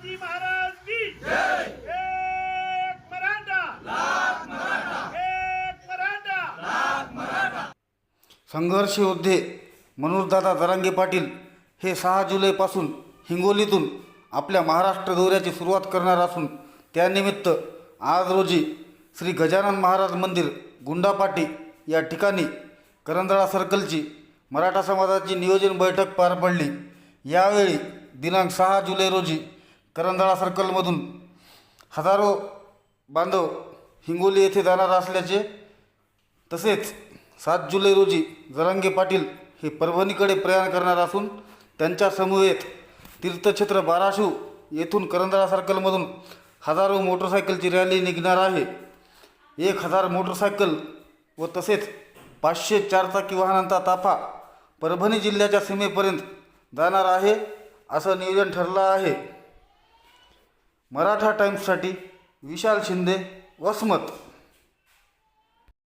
शिवाजी महाराज की एक मराठा। संघर्ष योद्धे मनोजदादा दरांगे पाटील हे सहा जुलैपासून हिंगोलीतून आपल्या महाराष्ट्र दौऱ्याची सुरुवात करणार असून त्यानिमित्त आज रोजी श्री गजानन महाराज मंदिर गुंडापाटी या ठिकाणी करंदळा सर्कलची मराठा समाजाची नियोजन बैठक पार पडली. यावेळी दिनांक सहा जुलै रोजी करंदळा सर्कलमधून हजारो बांधव हिंगोली येथे जाणार असल्याचे तसेच सात जुलै रोजी जरांगे पाटील हे परभणीकडे प्रयाण करणार असून त्यांच्या समूहेत तीर्थक्षेत्र बाराशू येथून करंदळा सर्कलमधून हजारो मोटरसायकलची रॅली निघणार आहे. एक हजार मोटरसायकल व तसेच पाचशे चारचाकी वाहनांचा ताफा परभणी जिल्ह्याच्या सीमेपर्यंत जाणार आहे असं नियोजन ठरलं आहे. मराठा टाइम्ससाठी विशाल शिंदे वसमत.